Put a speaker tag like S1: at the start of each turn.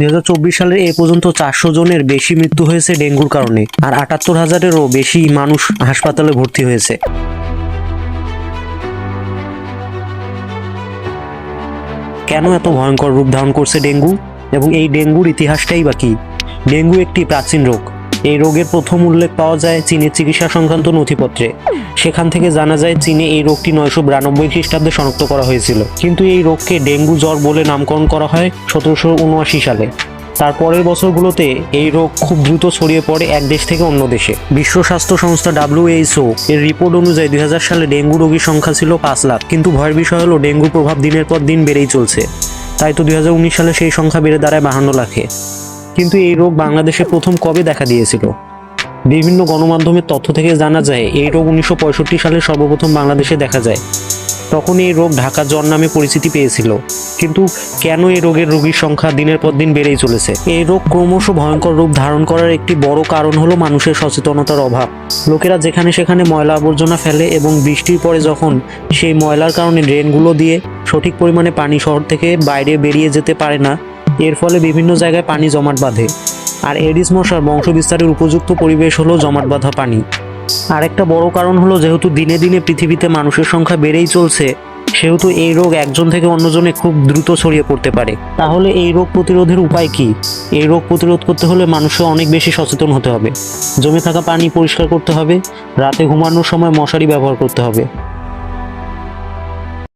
S1: দুই সালের এ পর্যন্ত চারশো জনের বেশি মৃত্যু হয়েছে ডেঙ্গুর কারণে আর আটাত্তর হাজারেরও বেশি মানুষ হাসপাতালে ভর্তি হয়েছে। কেন এত ভয়ঙ্কর রূপ ধারণ করছে ডেঙ্গু? এবং এই ডেঙ্গুর ইতিহাসটাই বা কি? ডেঙ্গু একটি প্রাচীন রোগ। এই রোগের প্রথম উল্লেখ পাওয়া যায় চীনের চিকিৎসা সংক্রান্ত নথিপত্রে। সেখান থেকে জানা যায় চীনে এই রোগটি নয়শো বিরানব্বই খ্রিস্টাব্দে শনাক্ত করা হয়েছিল। কিন্তু এই রোগকে ডেঙ্গু জ্বর বলে নামকরণ করা হয় সতেরোশো উনআশি সালে। তার পরের বছরগুলোতে এই রোগ খুব দ্রুত ছড়িয়ে পড়ে এক দেশ থেকে অন্য দেশে। বিশ্ব স্বাস্থ্য সংস্থা ডাব্লিউএইচও এর রিপোর্ট অনুযায়ী দুই হাজার সালে ডেঙ্গু রোগীর সংখ্যা ছিল পাঁচ লাখ। কিন্তু ভয়ের বিষয় হলো ডেঙ্গুর প্রভাব দিনের পর দিন বেড়েই চলছে। তাই তো দুই হাজার উনিশ সালে সেই সংখ্যা বেড়ে দাঁড়ায় বাহান্ন লাখে। কিন্তু এই রোগ বাংলাদেশে প্রথম কবে দেখা দিয়েছিল? বিভিন্ন গণমাধ্যমের তথ্য থেকে জানা যায়, এই রোগ উনিশশো পঁয়ষট্টি সালে সর্বপ্রথম বাংলাদেশে দেখা যায়। তখন এই রোগ ঢাকা জ্বর নামে পরিচিতি পেয়েছিল। কিন্তু কেন এই রোগের রোগীর সংখ্যা দিনের পর দিন বেড়েই চলেছে? এই রোগ ক্রমশ ভয়ঙ্কর রূপ ধারণ করার একটি বড় কারণ হলো মানুষের সচেতনতার অভাব। লোকেরা যেখানে সেখানে ময়লা আবর্জনা ফেলে এবং বৃষ্টির পরে যখন সেই ময়লার কারণে ড্রেনগুলো দিয়ে সঠিক পরিমাণে পানি শহর থেকে বাইরে বেরিয়ে যেতে পারে না এর ফলে বিভিন্ন জায়গায় পানি জমাট বাঁধে। আর এডিস মশার বংশবিস্তারের উপযুক্ত পরিবেশ হলো জমাট বাঁধা পানি। আরেকটা বড় কারণ হলো যেহেতু দিনে দিনে পৃথিবীতে মানুষের সংখ্যা বেড়েই চলছে, সেহেতু এই রোগ একজন থেকে অন্যজনে খুব দ্রুত ছড়িয়ে পড়তে পারে। তাহলে এই রোগ প্রতিরোধের উপায় কি? এই রোগ প্রতিরোধ করতে হলে মানুষকে অনেক বেশি সচেতন হতে হবে। জমে থাকা পানি পরিষ্কার করতে হবে, রাতে ঘুমানোর সময় মশারি ব্যবহার করতে হবে।